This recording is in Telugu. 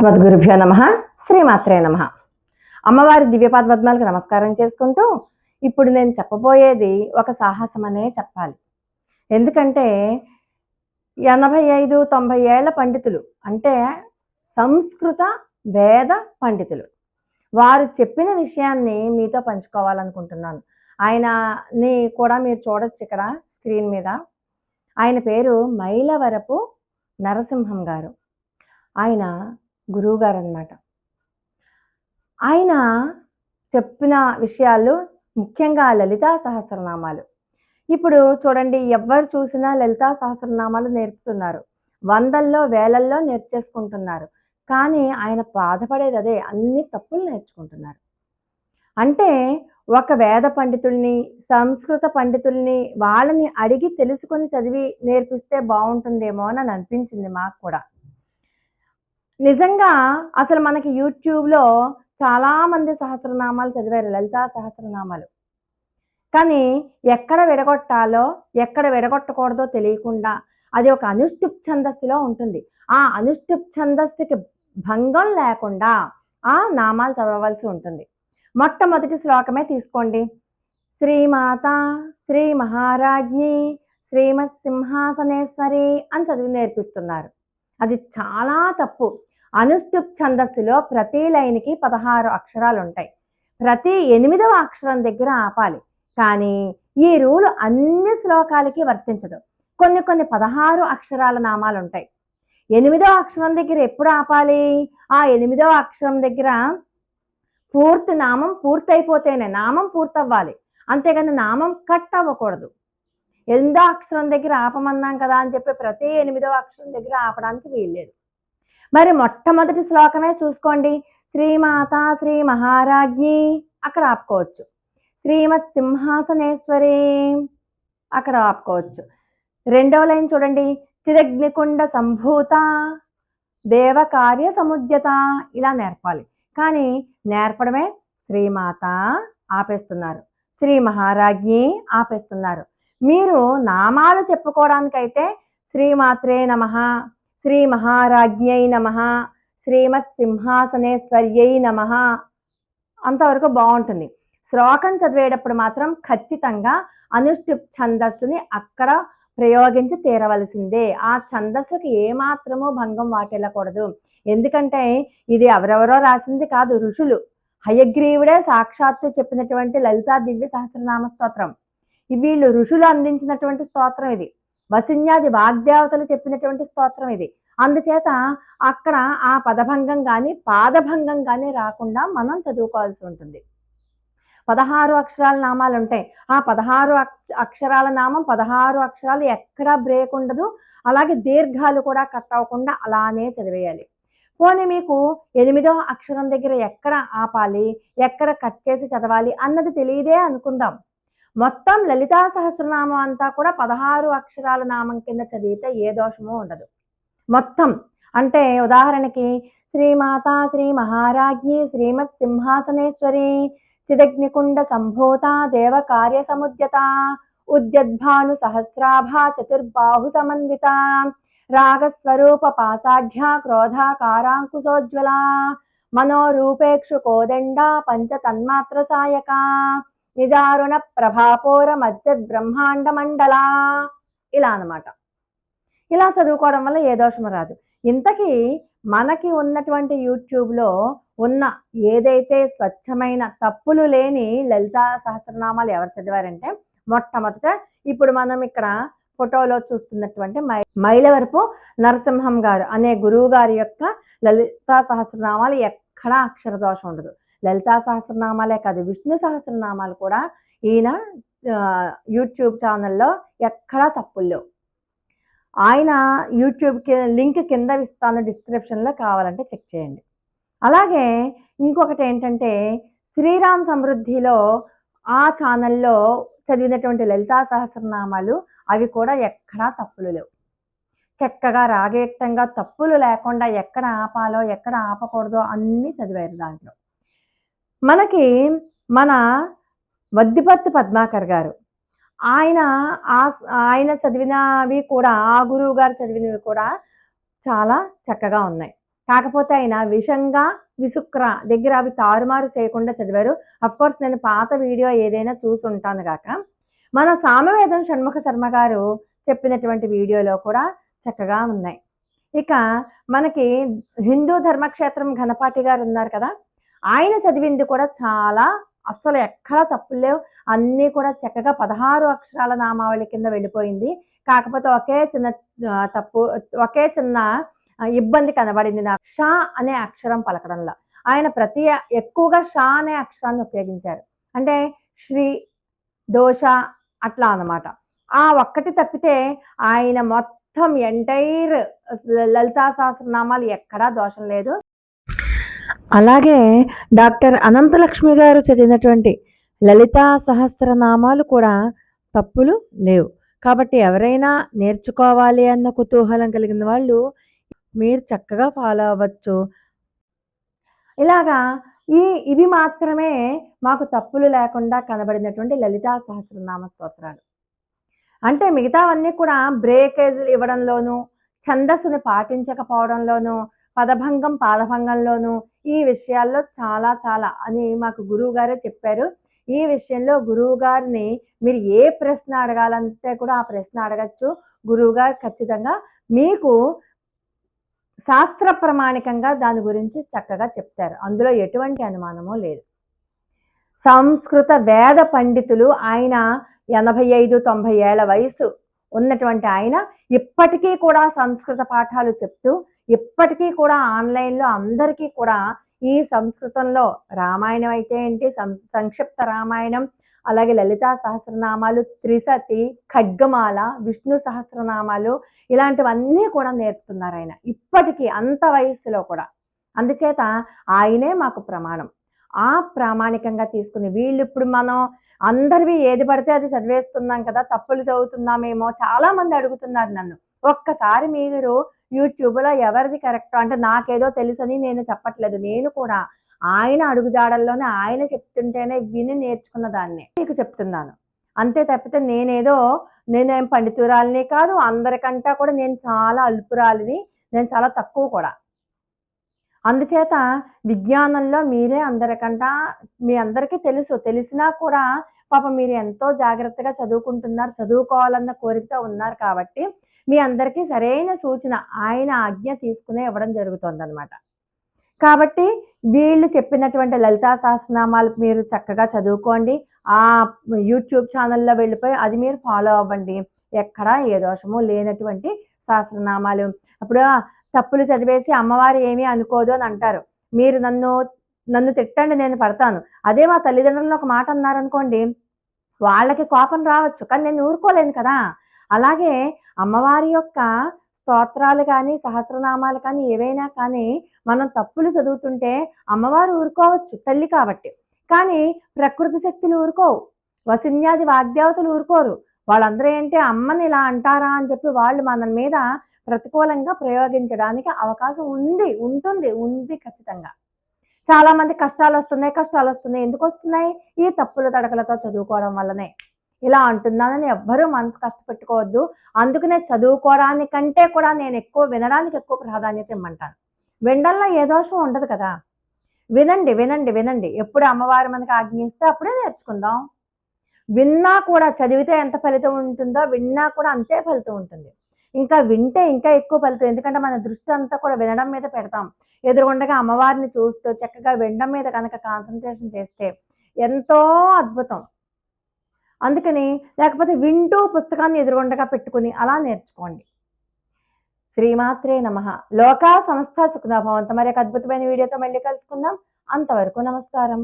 అస్మద్గురుభ్యో నమ. శ్రీమాత్రే నమ. అమ్మవారి దివ్యపాద పద్మాలకు నమస్కారం చేసుకుంటూ ఇప్పుడు నేను చెప్పబోయేది ఒక సాహసం అనే చెప్పాలి. ఎందుకంటే ఎనభై ఐదు తొంభై ఏళ్ళ పండితులు అంటే సంస్కృత వేద పండితులు వారు చెప్పిన విషయాన్ని మీతో పంచుకోవాలనుకుంటున్నాను. ఆయనని కూడా మీరు చూడొచ్చు ఇక్కడ స్క్రీన్ మీద. ఆయన పేరు మైలవరపు నరసింహం గారు. ఆయన గురువు గారు అనమాట ఆయన చెప్పిన విషయాలు ముఖ్యంగా లలితా సహస్రనామాలు. ఇప్పుడు చూడండి ఎవరు చూసినా లలితా సహస్రనామాలు నేర్పుతున్నారు. వందల్లో వేలల్లో నేర్చేసుకుంటున్నారు. కానీ ఆయన బాధపడేది అదే అన్ని తప్పులు నేర్చుకుంటున్నారు. అంటే ఒక వేద పండితుల్ని సంస్కృత పండితుల్ని వాళ్ళని అడిగి తెలుసుకొని చదివి నేర్పిస్తే బాగుంటుందేమో అని అనిపించింది మాకు కూడా. నిజంగా అసలు మనకి యూట్యూబ్లో చాలా మంది సహస్రనామాలు చదివారు లలితా సహస్రనామాలు. కానీ ఎక్కడ విడగొట్టాలో ఎక్కడ విడగొట్టకూడదో తెలియకుండా అది ఒక అనుష్ఠుప్ ఛందస్సులో ఉంటుంది. ఆ అనుష్ఠుప్ ఛందస్సుకి భంగం లేకుండా ఆ నామాలు చదవవలసి ఉంటుంది. మొట్టమొదటి శ్లోకమే తీసుకోండి. శ్రీమాత శ్రీ మహారాజ్ఞి శ్రీమత్ సింహాసనేశ్వరి అని చదివి నేర్పిస్తున్నారు. అది చాలా తప్పు. అనుష్ఠుప్ ఛందస్సులో ప్రతి లైన్కి పదహారు అక్షరాలు ఉంటాయి ప్రతి ఎనిమిదవ అక్షరం దగ్గర ఆపాలి. కానీ ఈ రూల్ అన్ని శ్లోకాలకి వర్తించదు. కొన్ని కొన్ని పదహారు అక్షరాల నామాలు ఉంటాయి ఎనిమిదవ అక్షరం దగ్గర ఎప్పుడు ఆపాలి? ఆ ఎనిమిదవ అక్షరం దగ్గర పూర్తి నామం పూర్తయిపోతేనే నామం పూర్తవ్వాలి. అంతేగాని నామం కట్ అవ్వకూడదు ఎనిమిదో అక్షరం దగ్గర ఆపమన్నాం కదా అని చెప్పి ప్రతి ఎనిమిదవ అక్షరం దగ్గర ఆపడానికి వీల్లేదు. మరి మొట్టమొదటి శ్లోకమే చూసుకోండి. శ్రీమాత శ్రీ మహారాజ్ఞి. అక్కడ ఆపుకోవచ్చు. శ్రీమత్ సింహాసనేశ్వరి. అక్కడ ఆపుకోవచ్చు. రెండవ లైన్ చూడండి. చిరగ్నికుండ సంభూత దేవకార్య సముద్యత. ఇలా నేర్పాలి. కానీ నేర్పడమే శ్రీమాత ఆపేస్తున్నారు. శ్రీ మహారాజ్ఞి ఆపేస్తున్నారు. మీరు నామాలు చెప్పుకోవడానికైతే శ్రీమాత్రే నమ. శ్రీ మహారాజ్ఞై నమ శ్రీమత్ సింహాసనేశ్వర్యై నమ. అంతవరకు బాగుంటుంది శ్లోకం చదివేటప్పుడు మాత్రం ఖచ్చితంగా అనుష్ఠుప్ ఛందస్సుని అక్కడ ప్రయోగించి తీరవలసిందే. ఆ ఛందస్సుకి ఏమాత్రము భంగం వాటిల్లకూడదు. ఎందుకంటే ఇది ఎవరెవరో రాసింది కాదు ఋషులు. హయగ్రీవుడే సాక్షాత్తు చెప్పినటువంటి లలితా దివ్య సహస్రనామ స్తోత్రం. వీళ్ళు ఋషులు అందించినటువంటి స్తోత్రం ఇది. వసిన్యాది వాగ్దేవతలు చెప్పినటువంటి స్తోత్రం ఇది. అందుచేత అక్కడ ఆ పదభంగం కానీ పాదభంగం కానీ రాకుండా మనం చదువుకోవాల్సి ఉంటుంది. పదహారు అక్షరాల నామాలు ఉంటాయి. ఆ పదహారు అక్ష అక్షరాల నామం పదహారు అక్షరాలు ఎక్కడా బ్రేక్ ఉండదు. అలాగే దీర్ఘాలు కూడా కట్ అవ్వకుండా అలానే చదివేయాలి. పోనీ మీకు ఎనిమిదో అక్షరం దగ్గర ఎక్కడ ఆపాలి ఎక్కడ కట్ చేసి చదవాలి అన్నది తెలియదే అనుకుందాం. మొత్తం లలితా సహస్రనామం అంతా కూడా పదహారు అక్షరాల నామం కింద చదివితే ఏ దోషమూ ఉండదు. మొత్తం అంటే ఉదాహరణకి శ్రీమాత శ్రీ మహారాజ్ఞి శ్రీమత్ సింహాసనేశ్వరి చిదగ్నికుండ సంభూత దేవ కార్య సముద్యత ఉద్యద్భాను సహస్రాభ చతుర్బాహు సమన్విత రాగస్వరూప పాసాఢ్య క్రోధాకారాంకుశోజ్వల మనోరూపేక్షు కోదండ పంచ తన్మాత్ర సాయక నిజారుణ ప్రభాపోర మధ్య బ్రహ్మాండ మండలా ఇలా అనమాట ఇలా చదువుకోవడం వల్ల ఏ దోషము రాదు. ఇంతకీ మనకి ఉన్నటువంటి యూట్యూబ్లో ఉన్న ఏదైతే స్వచ్ఛమైన తప్పులు లేని లలితా సహస్రనామాలు ఎవరు చదివారంటే మొట్టమొదట ఇప్పుడు మనం ఇక్కడ ఫోటోలో చూస్తున్నటువంటి మై మైలవరపు నరసింహం గారు అనే గురువు గారి యొక్క లలితా సహస్రనామాలు ఎక్కడా అక్షర దోషం ఉండదు. లలితా సహస్రనామాలే కాదు విష్ణు సహస్రనామాలు కూడా ఈయన యూట్యూబ్ ఛానల్లో ఎక్కడా తప్పులు ఆయన యూట్యూబ్కి లింక్ కింద ఇస్తాను డిస్క్రిప్షన్లో కావాలంటే చెక్ చేయండి. అలాగే ఇంకొకటి ఏంటంటే శ్రీరామ్ సమృద్ధిలో ఆ ఛానల్లో చదివినటువంటి లలితా సహస్రనామాలు అవి కూడా ఎక్కడా తప్పులు లేవు. చక్కగా రాగయుక్తంగా తప్పులు లేకుండా ఎక్కడ ఆపాలో ఎక్కడ ఆపకూడదో అన్నీ చదివారు దాంట్లో. మనకి మన వద్దిపత్తి పద్మాకర్ గారు. ఆయన ఆ- ఆయన చదివినవి కూడా ఆ గురువు గారు చదివినవి కూడా చాలా చక్కగా ఉన్నాయి. కాకపోతే ఆయన విషంగా విసుక్ర దగ్గర అవి తారుమారు చేయకుండా చదివారు. కోర్స్ నేను పాత వీడియో ఏదైనా చూసి ఉంటాను కాక మన సామవేదం షణ్ముఖ శర్మ గారు చెప్పినటువంటి వీడియోలో కూడా చక్కగా ఉన్నాయి. ఇక మనకి హిందూ ధర్మక్షేత్రం ఘనపాటి గారు ఉన్నారు కదా. ఆయన చదివింది కూడా చాలా అస్సలు ఎక్కడా తప్పులేవు అన్నీ కూడా చక్కగా పదహారు అక్షరాల నామావళి కింద వెళ్ళిపోయింది. కాకపోతే ఒకే చిన్న తప్పు ఒకే చిన్న ఇబ్బంది కనబడింది నాకు. షా అనే అక్షరం పలకడంలో. ఆయన ప్రతి ఎక్కువగా షా అనే అక్షరాన్ని ఉపయోగించారు. అంటే శ్రీ దోష అట్లా అన్నమాట. ఆ ఒక్కటి తప్పితే ఆయన మొత్తం ఎంటైర్ లలితా సహస్రనామాలు ఎక్కడా దోషం లేదు. అలాగే డాక్టర్ అనంతలక్ష్మి గారు చదివినటువంటి లలితా సహస్రనామాలు కూడా తప్పులు లేవు. కాబట్టి ఎవరైనా నేర్చుకోవాలి అన్న కుతూహలం కలిగిన వాళ్ళు మీరు చక్కగా ఫాలో అవ్వచ్చు. ఇలాగా ఈ ఇవి మాత్రమే మాకు తప్పులు లేకుండా కనబడినటువంటి లలితా సహస్రనామ స్తోత్రాలు. అంటే మిగతావన్నీ కూడా బ్రేకేజీలు ఇవ్వడంలోనూ ఛందస్సుని పాటించకపోవడంలోనూ పదభంగం పాదభంగంలోనూ ఈ విషయాల్లో చాలా చాలా అని మాకు గురువు గారే చెప్పారు. ఈ విషయంలో గురువు గారిని మీరు ఏ ప్రశ్న అడగాలంటే కూడా ఆ ప్రశ్న అడగచ్చు. గురువు గారు ఖచ్చితంగా మీకు శాస్త్ర ప్రమాణికంగా దాని గురించి చక్కగా చెప్తారు. అందులో ఎటువంటి అనుమానమూ లేదు. సంస్కృత వేద పండితులు ఆయన ఎనభై ఐదు తొంభై ఏళ్ళ వయసు ఉన్నటువంటి ఆయన ఇప్పటికీ కూడా సంస్కృత పాఠాలు చెప్తూ ఇప్పటికీ కూడా ఆన్లైన్లో అందరికీ కూడా ఈ సంస్కృతంలో రామాయణం అయితే ఏంటి? సంక్షిప్త రామాయణం అలాగే లలితా సహస్రనామాలు త్రిసతి ఖడ్గమాల విష్ణు సహస్రనామాలు ఇలాంటివన్నీ కూడా నేర్పుతున్నారు ఆయన. ఇప్పటికీ అంత వయస్సులో కూడా. అందుచేత ఆయనే మాకు ప్రమాణం. ఆ ప్రామాణికంగా తీసుకుని వీళ్ళు ఇప్పుడు మనం అందరివి ఏది పడితే అది చదివేస్తున్నాం కదా తప్పులు చదువుతున్నామేమో చాలా మంది అడుగుతున్నారు నన్ను. ఒక్కసారి మీరు యూట్యూబ్లో ఎవరిది కరెక్ట్ అంటే నాకేదో తెలుసని నేను చెప్పట్లేదు. నేను కూడా ఆయన అడుగుజాడల్లోనే ఆయన చెప్తుంటేనే విని నేర్చుకున్న దాన్ని మీకు చెప్తున్నాను. అంతే తప్పితే నేనేదో నేనేం పండితురాలిని కాదు అందరికంటా కూడా నేను చాలా అల్పురాలిని నేను చాలా తక్కువ కూడా. అందుచేత విజ్ఞానంలో మీరే అందరికంటా మీ అందరికీ తెలుసు. తెలిసినా కూడా పాప మీరు ఎంతో జాగ్రత్తగా చదువుకుంటున్నారు చదువుకోవాలన్న కోరికతో ఉన్నారు కాబట్టి మీ అందరికీ సరైన సూచన ఆయన ఆజ్ఞ తీసుకునే ఇవ్వడం జరుగుతుందన్నమాట. కాబట్టి వీళ్ళు చెప్పినటువంటి లలితా సహస్రనామాలు మీరు చక్కగా చదువుకోండి. ఆ యూట్యూబ్ ఛానల్లో వెళ్ళిపోయి అది మీరు ఫాలో అవ్వండి. ఎక్కడా ఏ దోషము లేనటువంటి సహస్రనామాలు. అప్పుడు తప్పులు చదివేసి అమ్మవారు ఏమీ అనుకోదు అని అంటారు. మీరు నన్ను నన్ను తిట్టండి నేను పడతాను. అదే మా తల్లిదండ్రులను ఒక మాట అన్నారనుకోండి వాళ్ళకి కోపం రావచ్చు కానీ నేను ఊరుకోలేను కదా. అలాగే అమ్మవారి యొక్క స్తోత్రాలు కానీ సహస్రనామాలు కానీ ఏవైనా కానీ మనం తప్పులు చదువుతుంటే అమ్మవారు ఊరుకోవచ్చు తల్లి కాబట్టి. కానీ ప్రకృతి శక్తులు ఊరుకోవు. వసిన్యాది వాగ్దేవతలు ఊరుకోరు. వాళ్ళందరూ ఏంటి అమ్మని ఇలా అంటారా అని చెప్పి వాళ్ళు మన మీద ప్రతికూలంగా ప్రయోగించడానికి అవకాశం ఉంది ఉంటుంది ఉంది ఖచ్చితంగా. చాలా మంది కష్టాలు వస్తున్నాయి కష్టాలు వస్తున్నాయి. ఎందుకు వస్తున్నాయి? ఈ తప్పుల తడకలతో చదువుకోవడం వల్లనే. ఇలా అంటున్నానని ఎవ్వరూ మనసు కష్టపెట్టుకోవద్దు. అందుకనే చదువుకోవడానికంటే కూడా నేను ఎక్కువ వినడానికి ఎక్కువ ప్రాధాన్యత ఇమ్మంటాను. వినడంలో ఏ దోషం ఉండదు కదా. వినండి వినండి వినండి. ఎప్పుడు అమ్మవారు మనకి ఆజ్ఞిస్తే అప్పుడే నేర్చుకుందాం. విన్నా కూడా చదివితే ఎంత ఫలితం ఉంటుందో విన్నా కూడా అంతే ఫలితం ఉంటుంది. ఇంకా వింటే ఇంకా ఎక్కువ ఫలితం ఎందుకంటే మన దృష్టి అంతా కూడా వినడం మీద పెడతాం. ఎదురుగుండగా అమ్మవారిని చూస్తూ చక్కగా వినడం మీద కనుక కాన్సన్ట్రేషన్ చేస్తే ఎంతో అద్భుతం. అందుకని లేకపోతే వింటూ పుస్తకాన్ని ఎదురుగుండగా పెట్టుకుని అలా నేర్చుకోండి. శ్రీమాత్రే నమ. లోకా సంస్థ సుఖనాభవంత మరి ఒక అద్భుతమైన వీడియోతో మళ్ళీ కలుసుకుందాం. అంతవరకు నమస్కారం.